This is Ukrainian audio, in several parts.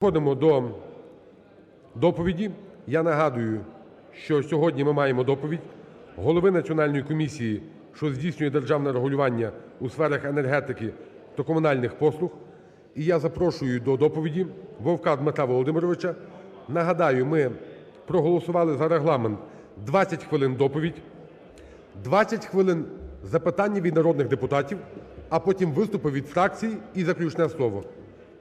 Переходимо до доповіді. Я нагадую, що сьогодні ми маємо доповідь голови Національної комісії, що здійснює державне регулювання у сферах енергетики та комунальних послуг. І я запрошую до доповіді Вовка Дмитра Володимировича. Нагадаю, ми проголосували за регламент 20 хвилин доповідь, 20 хвилин запитання від народних депутатів, а потім виступи від фракцій і заключне слово.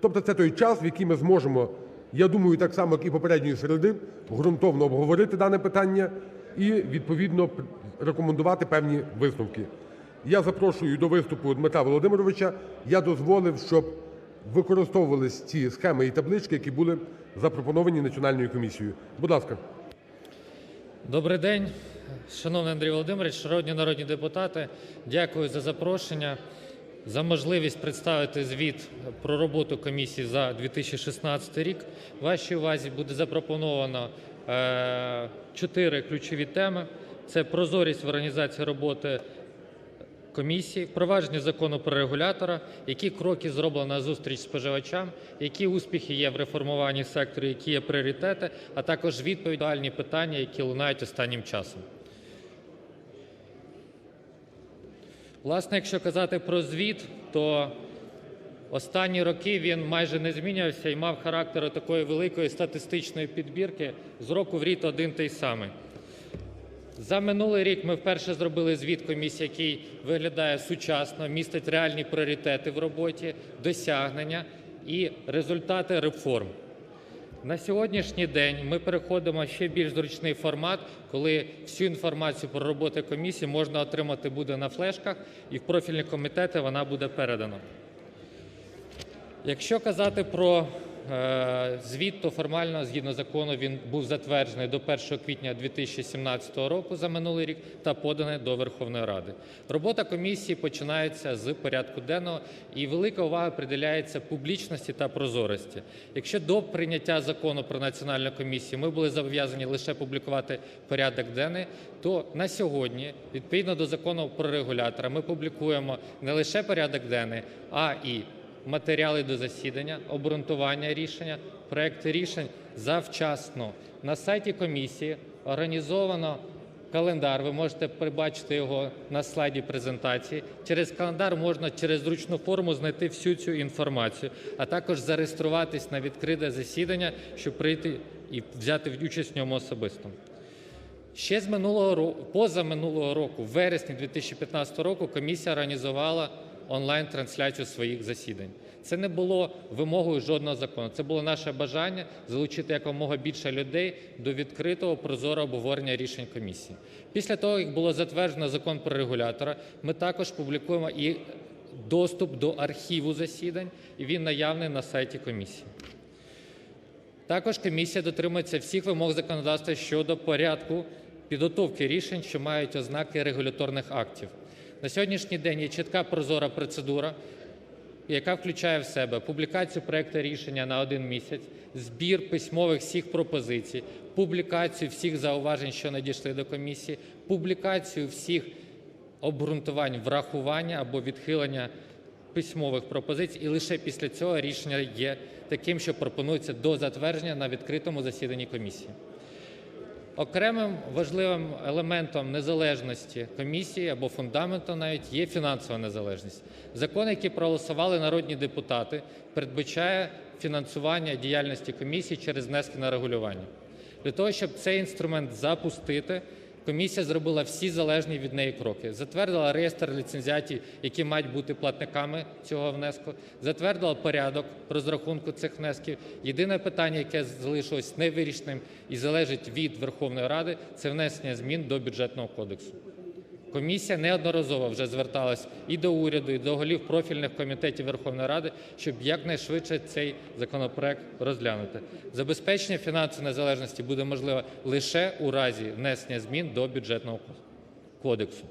Тобто це той час, в який ми зможемо, я думаю, так само, як і попередньої середи, ґрунтовно обговорити дане питання і відповідно рекомендувати певні висновки. Я запрошую до виступу Дмитра Володимировича. Я дозволив, щоб використовувались ці схеми і таблички, які були запропоновані Національною комісією. Будь ласка. Добрий день, шановний Андрій Володимирович, шановні народні депутати. Дякую за запрошення, за можливість представити звіт про роботу комісії за 2016 рік. Вашій увазі буде запропоновано е, чотири ключові теми. Це прозорість в організації роботи комісії, впровадження закону про регулятора, які кроки зроблено на зустріч споживачам, які успіхи є в реформуванні сектору, які є пріоритети, а також відповідальні питання, які лунають останнім часом. Власне, якщо казати про звіт, то останні роки він майже не змінювався і мав характер такої великої статистичної підбірки з року в рік один той самий. За минулий рік ми вперше зробили звіт комісії, який виглядає сучасно, містить реальні пріоритети в роботі, досягнення і результати реформ. На сьогоднішній день ми переходимо ще більш зручний формат, коли всю інформацію про роботу комісії можна отримати буде на флешках і в профільні комітети вона буде передана. Якщо казати про звіт, то формально, згідно закону, він був затверджений до 1 квітня 2017 року за минулий рік та поданий до Верховної Ради. Робота комісії починається з порядку денного і велика увага приділяється публічності та прозорості. Якщо до прийняття закону про національну комісію ми були зобов'язані лише публікувати порядок денний, то на сьогодні, відповідно до закону про регулятора, ми публікуємо не лише порядок денний, а і матеріали до засідання, обґрунтування рішення, проекти рішень завчасно. На сайті комісії організовано календар, ви можете побачити його на слайді презентації. Через календар можна через зручну форму знайти всю цю інформацію, а також зареєструватись на відкрите засідання, щоб прийти і взяти участь в ньому особисто. Ще з минулого року, поза минулого року, в вересні 2015 року, комісія організувала онлайн-трансляцію своїх засідань. Це не було вимогою жодного закону. Це було наше бажання залучити якомога більше людей до відкритого прозорого обговорення рішень комісії. Після того, як було затверджено закон про регулятора, ми також публікуємо і доступ до архіву засідань, і він наявний на сайті комісії. Також комісія дотримується всіх вимог законодавства щодо порядку підготовки рішень, що мають ознаки регуляторних актів. На сьогоднішній день є чітка прозора процедура, яка включає в себе публікацію проекту рішення на один місяць, збір письмових всіх пропозицій, публікацію всіх зауважень, що надійшли до комісії, публікацію всіх обґрунтувань врахування або відхилення письмових пропозицій, і лише після цього рішення є таким, що пропонується до затвердження на відкритому засіданні комісії. Окремим важливим елементом незалежності комісії або фундаментом навіть є фінансова незалежність. Закон, який проголосували народні депутати, передбачає фінансування діяльності комісії через внески на регулювання. Для того, щоб цей інструмент запустити, комісія зробила всі залежні від неї кроки. Затвердила реєстр ліцензіатів, які мають бути платниками цього внеску, затвердила порядок розрахунку цих внесків. Єдине питання, яке залишилось невирішеним і залежить від Верховної Ради, це внесення змін до бюджетного кодексу. Комісія неодноразово вже зверталась і до уряду, і до голів профільних комітетів Верховної Ради, щоб якнайшвидше цей законопроект розглянути. Забезпечення фінансової незалежності буде можливе лише у разі внесення змін до бюджетного кодексу.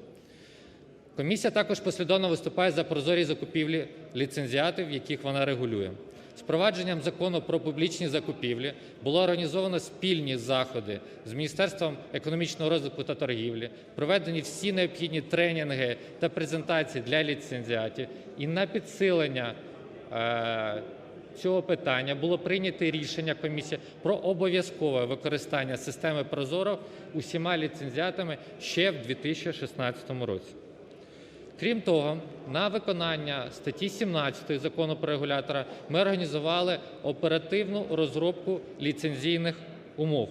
Комісія також послідовно виступає за прозорі закупівлі ліцензіатів, яких вона регулює. З впровадженням закону про публічні закупівлі було організовано спільні заходи з Міністерством економічного розвитку та торгівлі, проведені всі необхідні тренінги та презентації для ліцензіатів і на підсилення е, цього питання було прийнято рішення комісії про обов'язкове використання системи Прозоро усіма ліцензіатами ще в 2016 році. Крім того, на виконання статті 17 закону про регулятора ми організували оперативну розробку ліцензійних умов.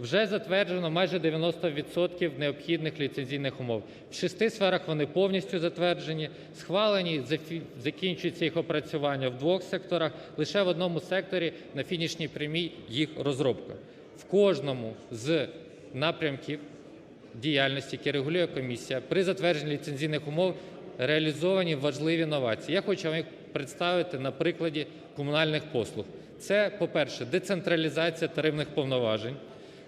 Вже затверджено майже 90% необхідних ліцензійних умов. В шести сферах вони повністю затверджені, схвалені, закінчується їх опрацювання в двох секторах, лише в одному секторі на фінішній прямій їх розробка. В кожному з напрямків діяльності, які регулює комісія, при затвердженні ліцензійних умов реалізовані важливі новації. Я хочу вам їх представити на прикладі комунальних послуг. Це, по-перше, децентралізація тарифних повноважень,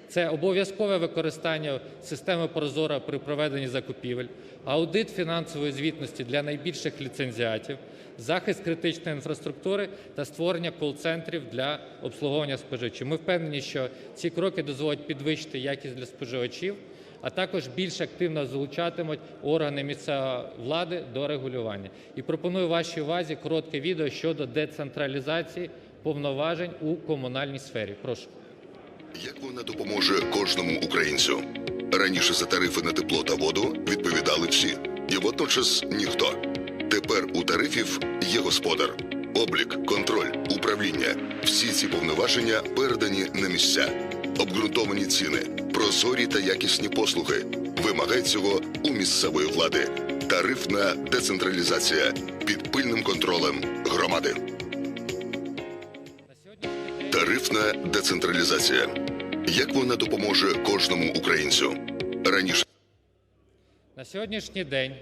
це обов'язкове використання системи Прозора при проведенні закупівель, аудит фінансової звітності для найбільших ліцензіатів, захист критичної інфраструктури та створення кол-центрів для обслуговування споживачів. Ми впевнені, що ці кроки дозволять підвищити якість для споживачів, а також більш активно залучатимуть органи місцевої влади до регулювання. І пропоную вашій увазі коротке відео щодо децентралізації повноважень у комунальній сфері. Прошу. Як вона допоможе кожному українцю? Раніше за тарифи на тепло та воду відповідали всі, і водночас ніхто. Тепер у тарифів є господар. Облік, контроль, управління. Всі ці повноваження передані на місця. Обґрунтовані ціни, прозорі та якісні послуги. Вимагай цього у місцевої влади. Тарифна децентралізація під пильним контролем громади. Тарифна децентралізація. Як вона допоможе кожному українцю? Раніше На сьогоднішній день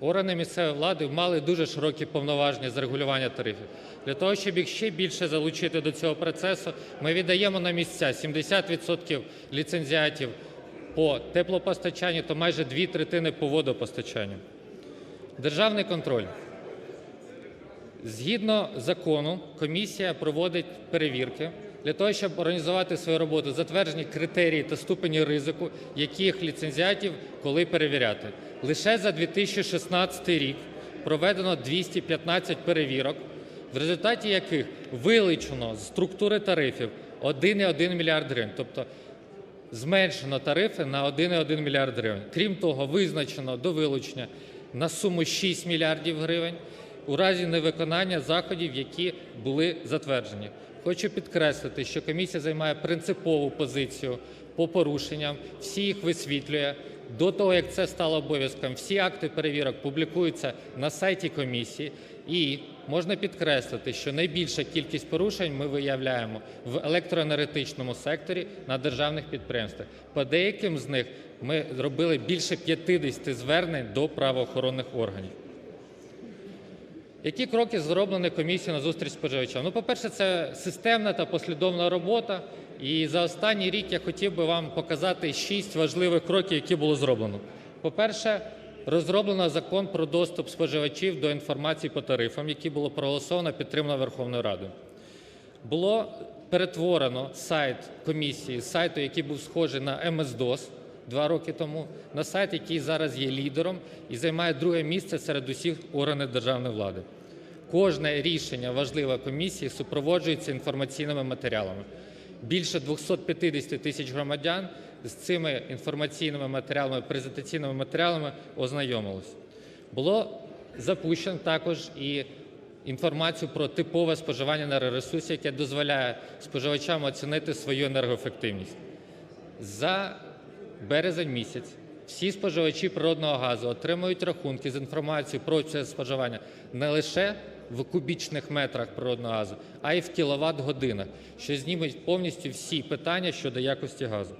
органи місцевої влади мали дуже широкі повноваження з регулювання тарифів. Для того, щоб їх ще більше залучити до цього процесу, ми віддаємо на місця 70% ліцензіатів по теплопостачанню та майже дві третини по водопостачанню. Державний контроль. Згідно закону, комісія проводить перевірки для того, щоб організувати свою роботу, затверджені критерії та ступені ризику, яких ліцензіатів коли перевіряти. Лише за 2016 рік проведено 215 перевірок, в результаті яких вилучено з структури тарифів 1,1 мільярд гривень. Тобто зменшено тарифи на 1,1 мільярд гривень. Крім того, визначено до вилучення на суму 6 мільярдів гривень у разі невиконання заходів, які були затверджені. Хочу підкреслити, що комісія займає принципову позицію по порушенням, всі їх висвітлює. До того, як це стало обов'язком, всі акти перевірок публікуються на сайті комісії, і можна підкреслити, що найбільша кількість порушень ми виявляємо в електроенергетичному секторі на державних підприємствах. По деяким з них ми зробили більше 50 звернень до правоохоронних органів. Які кроки зроблені комісією на зустріч споживачам? Ну, по-перше, це системна та послідовна робота. І за останній рік я хотів би вам показати шість важливих кроків, які було зроблено. По-перше, розроблено закон про доступ споживачів до інформації по тарифам, який було проголосовано, підтримано Верховною Радою. Було перетворено сайт комісії сайту, який був схожий на МСДОС два роки тому, на сайт, який зараз є лідером і займає друге місце серед усіх органів державної влади. Кожне рішення важливе комісії супроводжується інформаційними матеріалами. Більше 250 тисяч громадян з цими інформаційними матеріалами, презентаційними матеріалами ознайомились. Було запущено також і інформацію про типове споживання енергоресурсів, яке дозволяє споживачам оцінити свою енергоефективність. За березень місяць всі споживачі природного газу отримують рахунки з інформацією про це споживання не лише в кубічних метрах природного газу, а й в кіловат-годинах, що зніметь повністю всі питання щодо якості газу.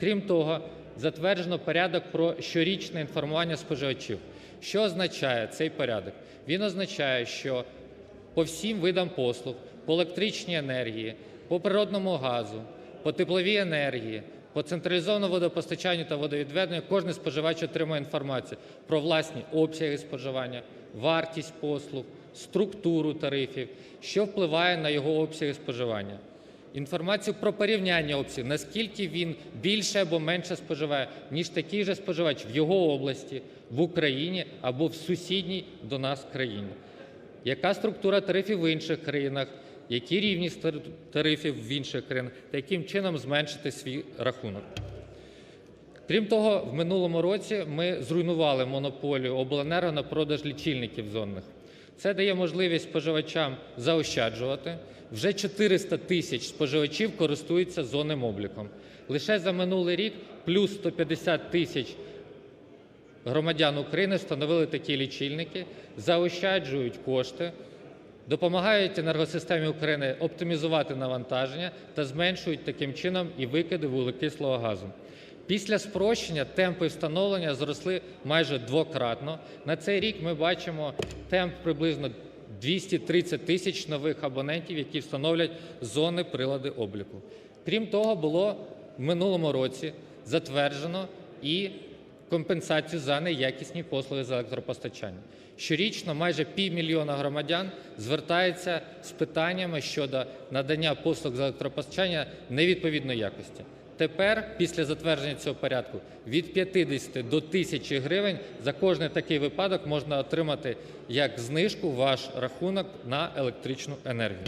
Крім того, затверджено порядок про щорічне інформування споживачів. Що означає цей порядок? Він означає, що по всім видам послуг, по електричній енергії, по природному газу, по тепловій енергії, по централізованому водопостачанню та водовідведенню кожен споживач отримує інформацію про власні обсяги споживання, вартість послуг, структуру тарифів, що впливає на його обсяги споживання. Інформацію про порівняння обсягів, наскільки він більше або менше споживає, ніж такий же споживач в його області, в Україні або в сусідній до нас країні. Яка структура тарифів в інших країнах? які рівність тарифів в інших країнах та яким чином зменшити свій рахунок. Крім того, в минулому році ми зруйнували монополію обленерго на продаж лічильників зонних. Це дає можливість споживачам заощаджувати. Вже 400 тисяч споживачів користуються зонним обліком. Лише за минулий рік плюс 150 тисяч громадян України встановили такі лічильники, заощаджують кошти, допомагають енергосистемі України оптимізувати навантаження та зменшують таким чином і викиди вуглекислого газу. Після спрощення темпи встановлення зросли майже двократно. На цей рік ми бачимо темп приблизно 230 тисяч нових абонентів, які встановлять зони прилади обліку. Крім того, було в минулому році затверджено і компенсацію за неякісні послуги з електропостачання. Щорічно майже півмільйона громадян звертаються з питаннями щодо надання послуг з електропостачання невідповідної якості. Тепер, після затвердження цього порядку, від 50 до 1000 гривень за кожний такий випадок можна отримати як знижку ваш рахунок на електричну енергію.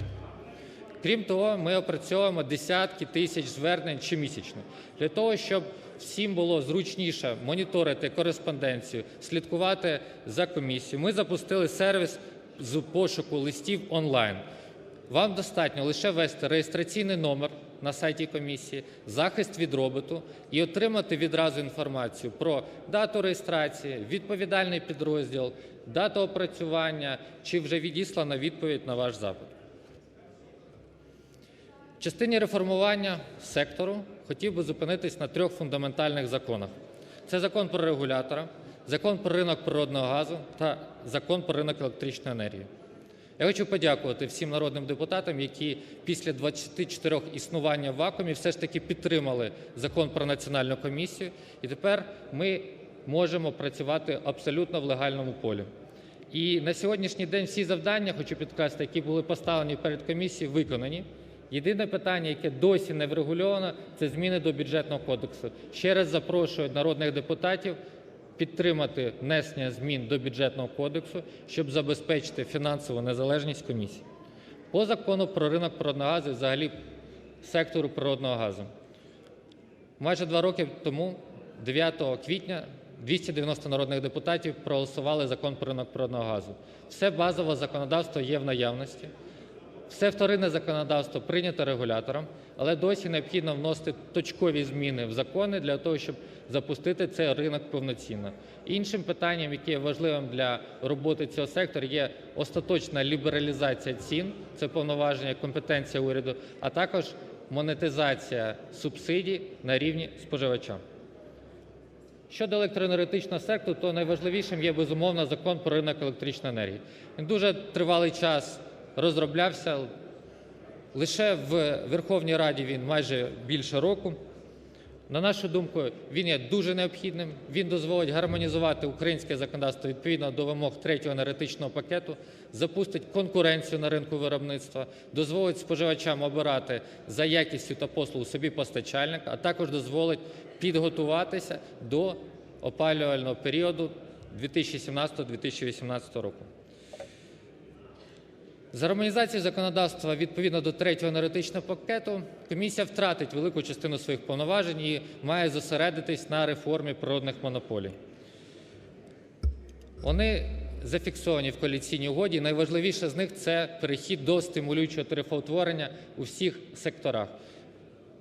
Крім того, ми опрацьовуємо десятки тисяч звернень щомісячно для того, щоб всім було зручніше моніторити кореспонденцію, слідкувати за комісією. Ми запустили сервіс з пошуку листів онлайн. Вам достатньо лише ввести реєстраційний номер на сайті комісії, захист від роботу і отримати відразу інформацію про дату реєстрації, відповідальний підрозділ, дату опрацювання чи вже відіслана відповідь на ваш запит. В частині реформування сектору хотів би зупинитись на трьох фундаментальних законах: це закон про регулятора, закон про ринок природного газу та закон про ринок електричної енергії. Я хочу подякувати всім народним депутатам, які після 24 існування в вакуумі все ж таки підтримали закон про національну комісію, і тепер ми можемо працювати абсолютно в легальному полі. І на сьогоднішній день всі завдання, хочу підкреслити, які були поставлені перед комісією, виконані. Єдине питання, яке досі не врегульовано, це зміни до бюджетного кодексу. Ще раз запрошую народних депутатів підтримати внесення змін до бюджетного кодексу, щоб забезпечити фінансову незалежність комісії. По закону про ринок природного газу і взагалі сектору природного газу. Майже два роки тому, 9 квітня, 290 народних депутатів проголосували закон про ринок природного газу. Все базове законодавство є в наявності. Все вторинне законодавство прийнято регулятором, але досі необхідно вносити точкові зміни в закони для того, щоб запустити цей ринок повноцінно. Іншим питанням, яке є важливим для роботи цього сектору, є остаточна лібералізація цін, це повноваження, компетенція уряду, а також монетизація субсидій на рівні споживача. Щодо електроенергетичного сектору, то найважливішим є безумовно закон про ринок електричної енергії. Він дуже тривалий час розроблявся. Лише в Верховній Раді він майже більше року. На нашу думку, він є дуже необхідним. Він дозволить гармонізувати українське законодавство відповідно до вимог третього енергетичного пакету, запустить конкуренцію на ринку виробництва, дозволить споживачам обирати за якістю та послугу собі постачальника, а також дозволить підготуватися до опалювального періоду 2017-2018 року. З гармонізацією законодавства відповідно до третього енергетичного пакету комісія втратить велику частину своїх повноважень і має зосередитись на реформі природних монополій. Вони зафіксовані в коаліційній угоді. Найважливіше з них це перехід до стимулюючого тарифоутворення у всіх секторах.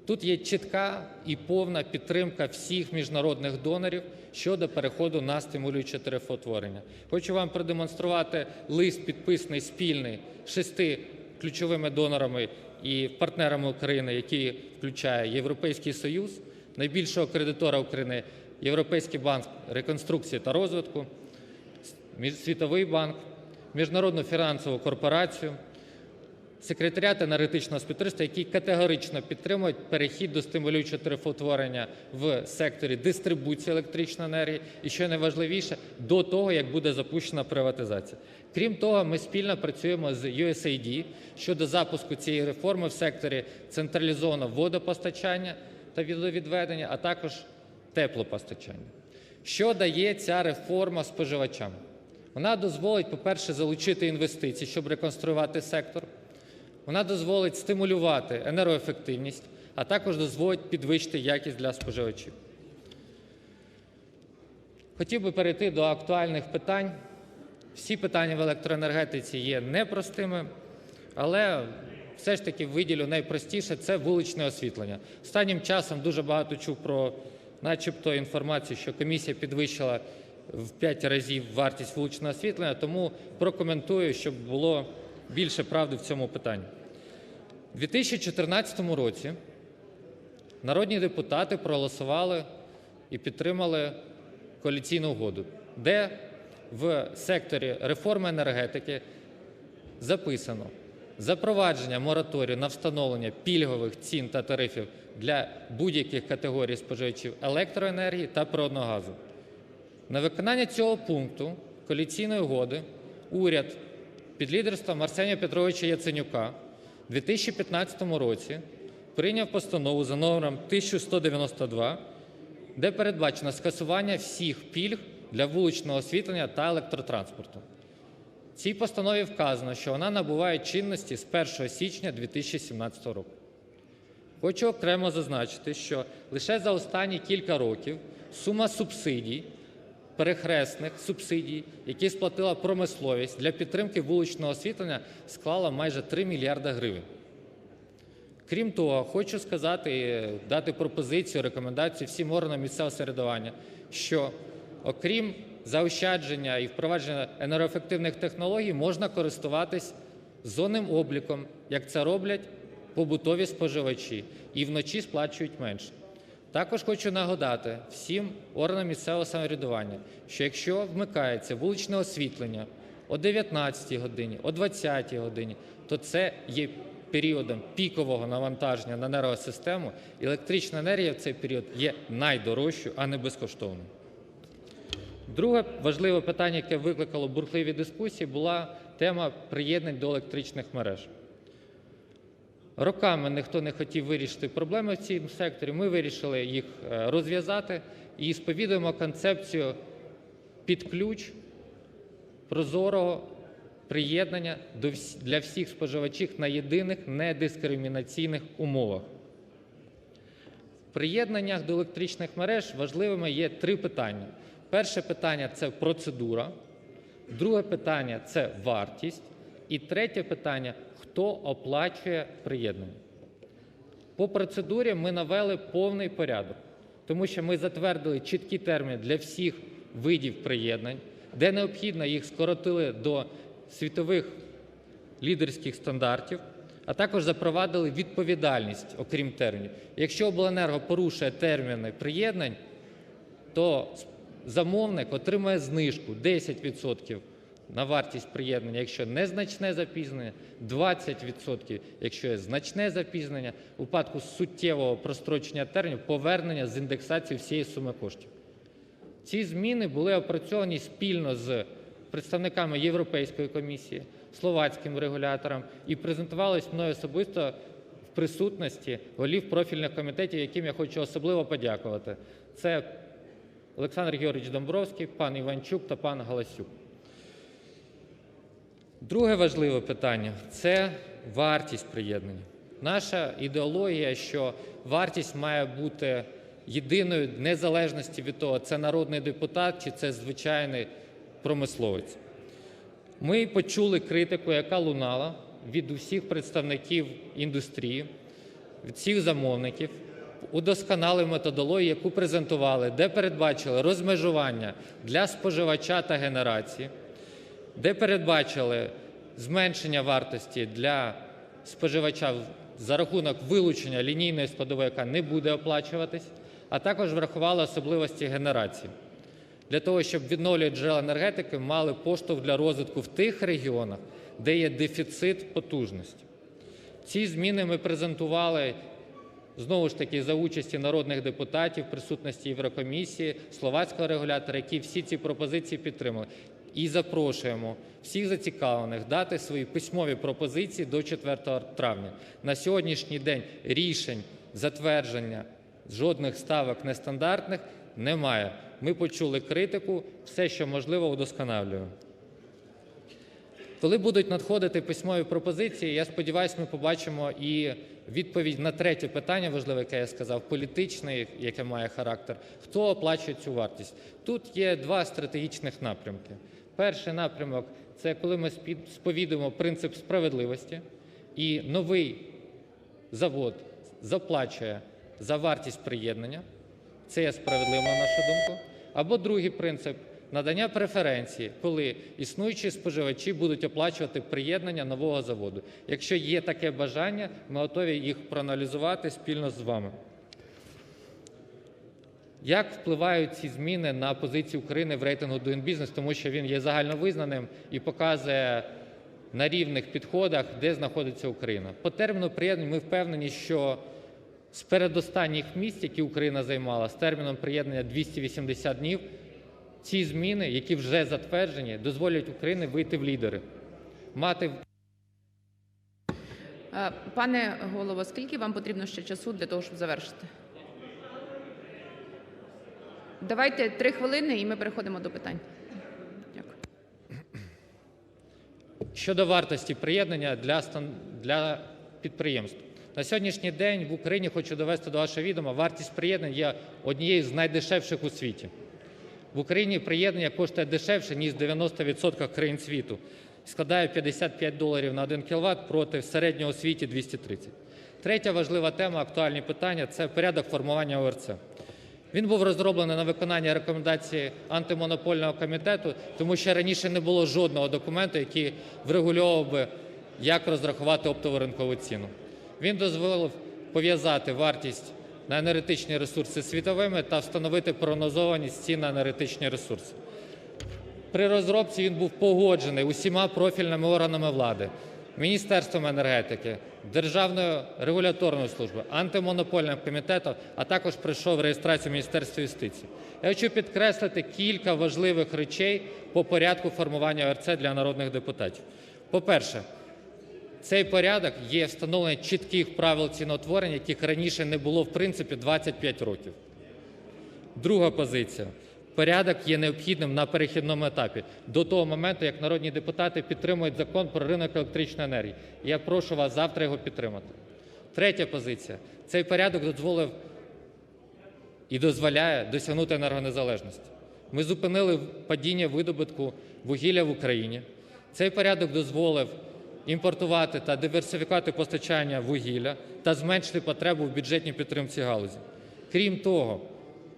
Тут є чітка і повна підтримка всіх міжнародних донорів щодо переходу на стимулююче тарифоутворення. Хочу вам продемонструвати лист, підписаний спільний шести ключовими донорами і партнерами України, які включає Європейський Союз, найбільшого кредитора України Європейський банк реконструкції та розвитку, Світовий банк, Міжнародну фінансову корпорацію, секретаріат енергетичного співтовариства, які категорично підтримують перехід до стимулюючого тарифоутворення в секторі дистрибуції електричної енергії і, що найважливіше, до того, як буде запущена приватизація. Крім того, ми спільно працюємо з USAID щодо запуску цієї реформи в секторі централізованого водопостачання та водовідведення, а також теплопостачання. Що дає ця реформа споживачам? Вона дозволить, по-перше, залучити інвестиції, щоб реконструювати сектор. Вона дозволить стимулювати енергоефективність, а також дозволить підвищити якість для споживачів. Хотів би перейти до актуальних питань. Всі питання в електроенергетиці є непростими, але все ж таки виділю найпростіше це вуличне освітлення. Останнім часом дуже багато чув про, начебто, інформацію, що комісія підвищила в 5 разів вартість вуличного освітлення, тому прокоментую, щоб було більше правди в цьому питанні. У 2014 році народні депутати проголосували і підтримали коаліційну угоду, де в секторі реформи енергетики записано запровадження мораторію на встановлення пільгових цін та тарифів для будь-яких категорій споживачів електроенергії та природного газу. На виконання цього пункту коаліційної угоди уряд під лідерством Арсенія Петровича Яценюка у 2015 році прийняв постанову за номером 1192, де передбачено скасування всіх пільг для вуличного освітлення та електротранспорту. Цій постанові вказано, що вона набуває чинності з 1 січня 2017 року. Хочу окремо зазначити, що лише за останні кілька років сума субсидій, перехресних субсидій, які сплатила промисловість для підтримки вуличного освітлення, склала майже 3 мільярда гривень. Крім того, хочу сказати дати пропозицію, рекомендацію всім органам місцевого самоврядування, що окрім заощадження і впровадження енергоефективних технологій, можна користуватись зонним обліком, як це роблять побутові споживачі, і вночі сплачують менше. Також хочу нагадати всім органам місцевого самоврядування, що якщо вмикається вуличне освітлення о 19 годині, о 20 годині, то це є періодом пікового навантаження на енергосистему. і Електрична енергія в цей період є найдорожчою, а не безкоштовною. Друге важливе питання, яке викликало бурхливі дискусії, була тема приєднань до електричних мереж. Роками ніхто не хотів вирішити проблеми в цьому секторі. Ми вирішили їх е, розв'язати і сповідуємо концепцію під ключ прозорого приєднання для всіх споживачів на єдиних недискримінаційних умовах. В приєднаннях до електричних мереж важливими є три питання. Перше питання це процедура, друге питання це вартість, і третє питання хто оплачує приєднання. По процедурі ми навели повний порядок, тому що ми затвердили чіткі терміни для всіх видів приєднань, де необхідно їх скоротили до світових лідерських стандартів, а також запровадили відповідальність, окрім термінів. Якщо обленерго порушує терміни приєднань, то замовник отримає знижку 10% на вартість приєднання, якщо незначне запізнення, 20%, якщо є значне запізнення, у випадку суттєвого прострочення термінів повернення з індексації всієї суми коштів. Ці зміни були опрацьовані спільно з представниками Європейської комісії, словацьким регулятором і презентувались мною особисто в присутності голів профільних комітетів, яким я хочу особливо подякувати. Це Олександр Георгійович Домбровський, пан Іванчук та пан Галасюк. Друге важливе питання це вартість приєднання. Наша ідеологія, що вартість має бути єдиною незалежності від того, це народний депутат чи це звичайний промисловець. Ми почули критику, яка лунала від усіх представників індустрії, від всіх замовників, удосконали методологію, яку презентували, де передбачили розмежування для споживача та генерації, де передбачили зменшення вартості для споживача за рахунок вилучення лінійної складової, яка не буде оплачуватись, а також врахували особливості генерації для того, щоб відновлювати джерела енергетики мали поштовх для розвитку в тих регіонах, де є дефіцит потужності. Ці зміни ми презентували знову ж таки за участі народних депутатів, присутності Єврокомісії, словацького регулятора, які всі ці пропозиції підтримали. І запрошуємо всіх зацікавлених дати свої письмові пропозиції до 4 травня. На сьогоднішній день рішень затвердження жодних ставок нестандартних немає. Ми почули критику, все, що можливо, удосконалюємо. Коли будуть надходити письмові пропозиції, я сподіваюся, ми побачимо і відповідь на третє питання важливе, яке я сказав, політичне, яке має характер. Хто оплачує цю вартість? Тут є два стратегічних напрямки. Перший напрямок це коли ми сповідуємо принцип справедливості, і новий завод заплачує за вартість приєднання. Це є справедливо, на нашу думку. Або другий принцип надання преференції, коли існуючі споживачі будуть оплачувати приєднання нового заводу. Якщо є таке бажання, ми готові їх проаналізувати спільно з вами. Як впливають ці зміни на позицію України в рейтингу Doing Business, тому що він є загальновизнаним і показує на рівних підходах, де знаходиться Україна. По терміну приєднання ми впевнені, що з передостанніх місць, які Україна займала, з терміном приєднання 280 днів, ці зміни, які вже затверджені, дозволять Україні вийти в лідери, мати Е, Пане голово, скільки вам потрібно ще часу для того, щоб завершити? Давайте три хвилини і ми переходимо до питань. Щодо вартості приєднання для, стан- для підприємств. На сьогоднішній день в Україні, хочу довести до вашого відома, вартість приєднання є однією з найдешевших у світі. В Україні приєднання коштує дешевше, ніж в 90% країн світу. Складає 55 доларів на 1 кВт проти середнього у світі 230. Третя важлива тема, актуальні питання – це порядок формування ОРЦ. Він був розроблений на виконання рекомендацій антимонопольного комітету, тому що раніше не було жодного документу, який врегульовував би, як розрахувати оптову ринкову ціну. Він дозволив пов'язати вартість на енергетичні ресурси світовими та встановити прогнозованість цін на енергетичні ресурси. При розробці він був погоджений усіма профільними органами влади, Міністерством енергетики, Державною регуляторною службою, антимонопольним комітетом, а також пройшов реєстрацію Міністерства юстиції. Я хочу підкреслити кілька важливих речей по порядку формування ОРЦ для народних депутатів. По-перше, цей порядок є встановлення чітких правил ціноутворення, яких раніше не було в принципі 25 років. Друга позиція. Порядок є необхідним на перехідному етапі до того моменту, як народні депутати підтримують закон про ринок електричної енергії. Я прошу вас завтра його підтримати. Третя позиція. Цей порядок дозволив і дозволяє досягнути енергонезалежності. Ми зупинили падіння видобутку вугілля в Україні. Цей порядок дозволив імпортувати та диверсифікувати постачання вугілля та зменшити потребу в бюджетній підтримці галузі. Крім того,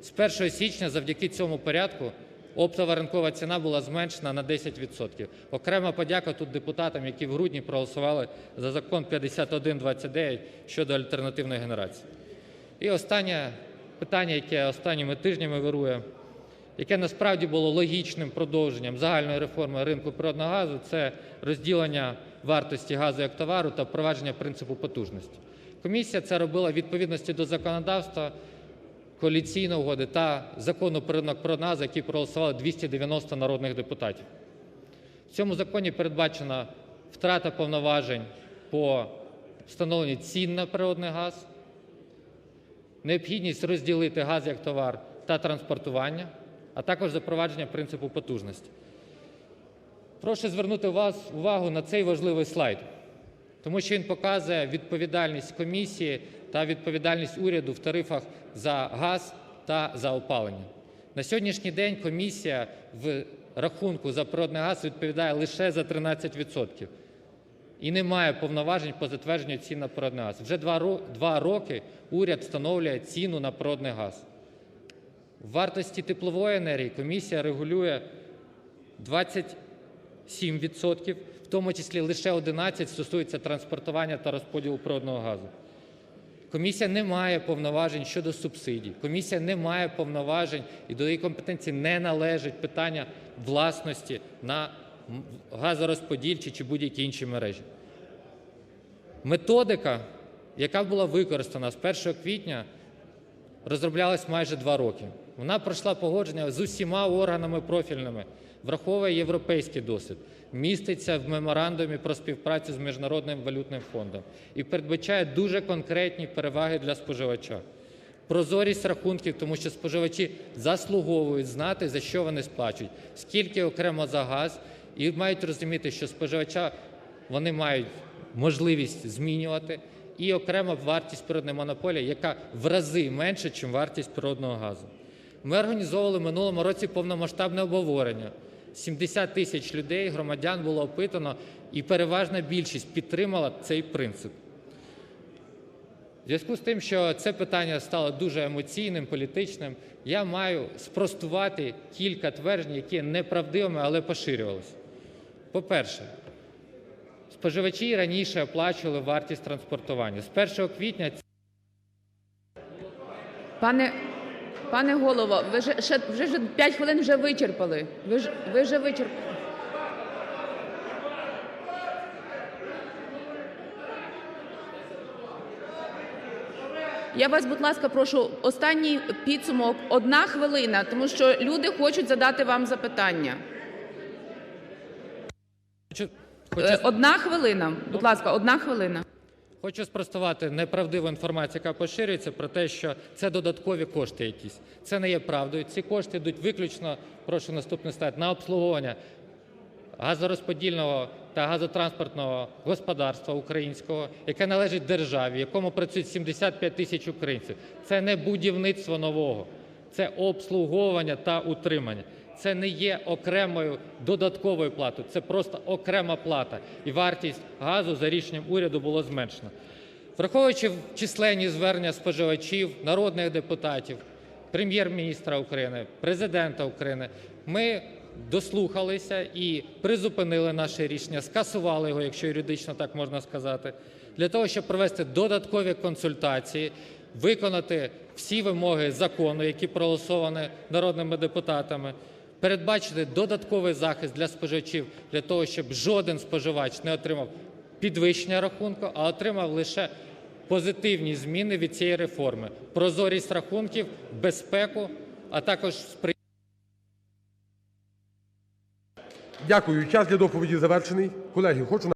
з 1 січня завдяки цьому порядку оптова ринкова ціна була зменшена на 10%. Окрема подяка тут депутатам, які в грудні проголосували за закон 5129 щодо альтернативної генерації. І останнє питання, яке останніми тижнями вирує, яке насправді було логічним продовженням загальної реформи ринку природного газу, це розділення вартості газу як товару та впровадження принципу потужності. Комісія це робила в відповідності до законодавства, коаліційної угоди та закону про газу, який проголосували 290 народних депутатів. В цьому законі передбачена втрата повноважень по встановленню цін на природний газ, необхідність розділити газ як товар та транспортування, а також запровадження принципу потужності. Прошу звернути вас увагу на цей важливий слайд, тому що він показує відповідальність комісії та відповідальність уряду в тарифах за газ та за опалення. На сьогоднішній день комісія в рахунку за природний газ відповідає лише за 13% і не має повноважень по затвердженню цін на природний газ. Вже два, роки уряд встановлює ціну на природний газ. В вартості теплової енергії комісія регулює 27%, в тому числі лише 11% стосується транспортування та розподілу природного газу. Комісія не має повноважень щодо субсидій. Комісія не має повноважень і до її компетенції не належить питання власності на газорозподільчі чи будь-які інші мережі. Методика, яка була використана з 1 квітня, розроблялась майже два роки. Вона пройшла погодження з усіма органами профільними, враховує європейський досвід, міститься в меморандумі про співпрацю з Міжнародним валютним фондом і передбачає дуже конкретні переваги для споживача. Прозорість рахунків, тому що споживачі заслуговують знати, за що вони сплачують, скільки окремо за газ і мають розуміти, що споживача вони мають можливість змінювати, і окрема вартість природної монополії, яка в рази менше, ніж вартість природного газу. Ми організовували в минулому році повномасштабне обговорення. 70 тисяч людей, громадян було опитано, і переважна більшість підтримала цей принцип. В зв'язку з тим, що це питання стало дуже емоційним, політичним, я маю спростувати кілька тверджень, які неправдивими, але поширювалися. По-перше, споживачі раніше оплачували вартість транспортування. З 1 квітня Пане, пане голово, ви ж ще вже ж 5 хвилин вже вичерпали. Ви ж ви вже вичерпали. Я вас, будь ласка, прошу, останній підсумок одна хвилина, тому що люди хочуть задати вам запитання. Е, Одна хвилина, будь ласка, одна хвилина. Хочу спростувати неправдиву інформацію, яка поширюється про те, що це додаткові кошти якісь. Це не є правдою. Ці кошти йдуть виключно, прошу наступний слайд, на обслуговування газорозподільного та газотранспортного господарства українського, яке належить державі, якому працюють 75 тисяч українців. Це не будівництво нового, це обслуговування та утримання. Це не є окремою додатковою платою, це просто окрема плата. І вартість газу за рішенням уряду було зменшено. Враховуючи численні звернення споживачів, народних депутатів, прем'єр-міністра України, президента України, ми дослухалися і призупинили наше рішення, скасували його, якщо юридично так можна сказати, для того, щоб провести додаткові консультації, виконати всі вимоги закону, які проголосовані народними депутатами, передбачити додатковий захист для споживачів для того, щоб жоден споживач не отримав підвищення рахунку, а отримав лише позитивні зміни від цієї реформи: прозорість рахунків, безпеку, а також сприяння Дякую. Час для доповіді завершений. Колеги, хочу